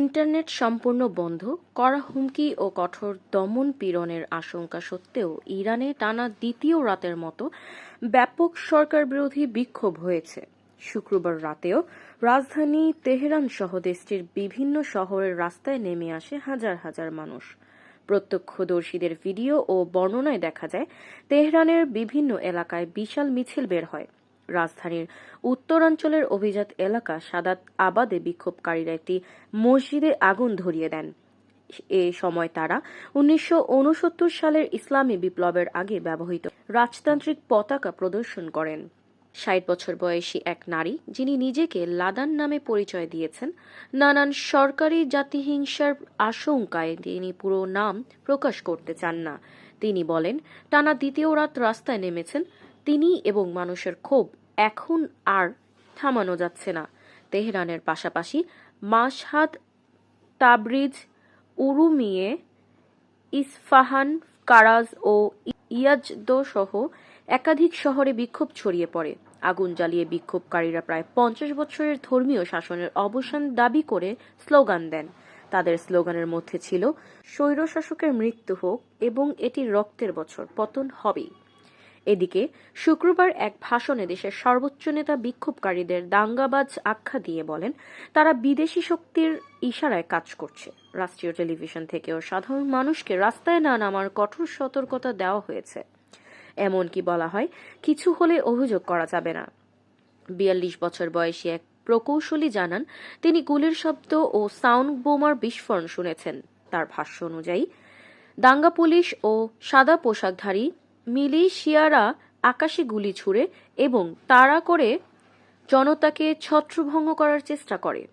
Internet সম্পূর্ণ বন্ধ, কড়া হুমকি ও কঠোর দমন-পীড়নের আশঙ্কা সত্ত্বেও ইরানে টানা দ্বিতীয় রাতের মতো ব্যাপক সরকারবিরোধী বিক্ষোভ হয়েছে। শুক্রবার রাতেও রাজধানী তেহরানসহ দেশটির বিভিন্ন শহরের রাস্তায় নেমে আসে হাজার হাজার মানুষ। প্রত্যক্ষদর্শীদের ভিডিও ও বর্ণনায় দেখা যায়, তেহরানের বিভিন্ন এলাকায় বিশাল মিছিল বের হয়। রাজধানীর উত্তরাঞ্চলের অভিজাত এলাকা সাদাত আবাদে বিক্ষোভকারীরা একটি মসজিদে আগুন ধরিয়ে দেন। এ সময় তারা উনিশশো ঊনসত্তর সালের ইসলামী বিপ্লবের আগে ব্যবহৃত রাজতান্ত্রিক পতাকা প্রদর্শন করেন। ষাট বছর বয়সী এক নারী, যিনি নিজেকে লাদান নামে পরিচয় দিয়েছেন, নানান সরকারি জাতিহিংসার আশঙ্কায় তিনি পুরো নাম প্রকাশ করতে চান না। তিনি বলেন, টানা দ্বিতীয় রাত রাস্তায় নেমেছেন। তিনি এবং মানুষের ক্ষোভ এখন আর থামানো যাচ্ছে না। তেহরানের পাশাপাশি মাসহাদ তাবরিজ, উরুমিয়ে, ইসফাহান, কারাজ ও ইয়াজদ সহ একাধিক শহরে বিক্ষোভ ছড়িয়ে পড়ে। আগুন জ্বালিয়ে বিক্ষোভকারীরা প্রায় পঞ্চাশ বছরের ধর্মীয় শাসনের অবসান দাবি করে স্লোগান দেন। তাদের স্লোগানের মধ্যে ছিল, স্বৈরশাসকের মৃত্যু হোক এবং এটি রক্তের বছর, পতন হবেই। এদিকে, শুক্রবার এক ভাষণে দেশের সর্বোচ্চ নেতা বিক্ষোভকারীদের দাঙ্গাবাজ আখ্যা দিয়ে বলেন, তারা বিদেশি শক্তির ইশারায় কাজ করছে। রাষ্ট্রীয় টেলিভিশন থেকেও সাধারণ মানুষকে রাস্তায় না নামার কঠোর সতর্কতা দেওয়া হয়েছে। এমনকি বলা হয়, কিছু হলে অভিযোগ করা যাবে না। বিয়াল্লিশ বছর বয়সী এক প্রকৌশলী জানান, তিনি গুলির শব্দ ও সাউন্ড বোমার বিস্ফোরণ শুনেছেন। তার ভাষ্য অনুযায়ী, দাঙ্গা পুলিশ ও সাদা পোশাকধারী মিলিশিয়ারা আকাশে গুলি ছুড়ে এবং তাড়া করে জনতাকে ছত্রভঙ্গ করার চেষ্টা করে।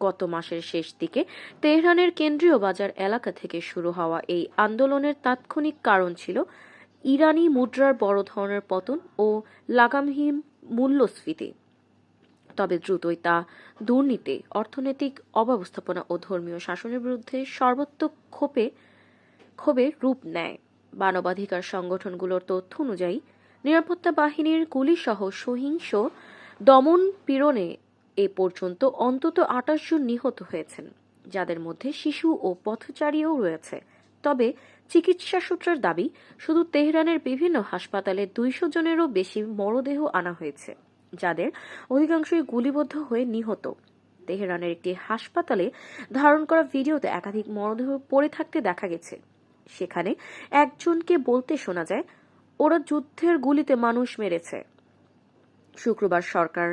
গত মাসের শেষ দিকে তেহরানের কেন্দ্রীয় বাজার এলাকা থেকে শুরু হওয়া এই আন্দোলনের তাৎক্ষণিক কারণ ছিল ইরানি মুদ্রার বড় ধরনের পতন ও লাগামহীন মূল্যস্ফীতি। তবে দ্রুতই তা দুর্নীতি, অর্থনৈতিক অব্যবস্থাপনা ও ধর্মীয় শাসনের বিরুদ্ধে সর্বাত্মক ক্ষোভে ক্ষোভে রূপ নেয়। মানবাধিকার সংগঠনগুলোর তথ্য অনুযায়ী, নিরাপত্তা বাহিনীর গুলিসহ সহিংস দমন পীড়নে এ পর্যন্ত অন্তত আটাশ জন নিহত হয়েছেন, যাদের মধ্যে শিশু ও পথচারীও রয়েছে। তবে চিকিৎসা সূত্রের দাবি, শুধু তেহরানের বিভিন্ন হাসপাতালে দুইশো জনেরও বেশি মরদেহ আনা হয়েছে, যাদের অধিকাংশই গুলিবদ্ধ হয়ে নিহত। তেহরানের একটি হাসপাতালে ধারণ করা ভিডিওতে একাধিক মরদেহ পড়ে থাকতে দেখা গেছে। সেখানে একজনকে বলতে শোনা যায়, ওরা যুদ্ধের গুলিতে মানুষ মেরেছে। শুক্রবার সরকার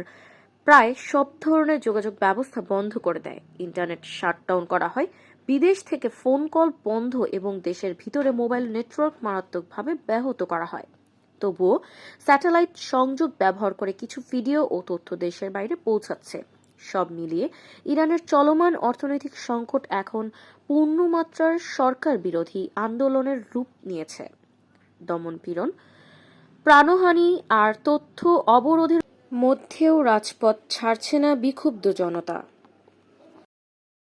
প্রায় সব ধরনের যোগাযোগ ব্যবস্থা বন্ধ করে দেয়। ইন্টারনেট শাটডাউন করা হয়, বিদেশ থেকে ফোন কল বন্ধ এবং দেশের ভিতরে মোবাইল নেটওয়ার্ক মারাত্মকভাবে ব্যাহত করা হয়। তবুও স্যাটেলাইট সংযোগ ব্যবহার করে কিছু ভিডিও ও তথ্য দেশের বাইরে পৌঁছাচ্ছে। সব মিলিয়ে ইরানের চলমান অর্থনৈতিক সংকট এখন পূর্ণমাত্রার সরকার বিরোধী আন্দোলনের রূপ নিয়েছে। দমনপীড়ন প্রাণহানি আর তথ্য অবরোধের মধ্যেও রাজপথ ছাড়ছে না বিক্ষুব্ধ জনতা।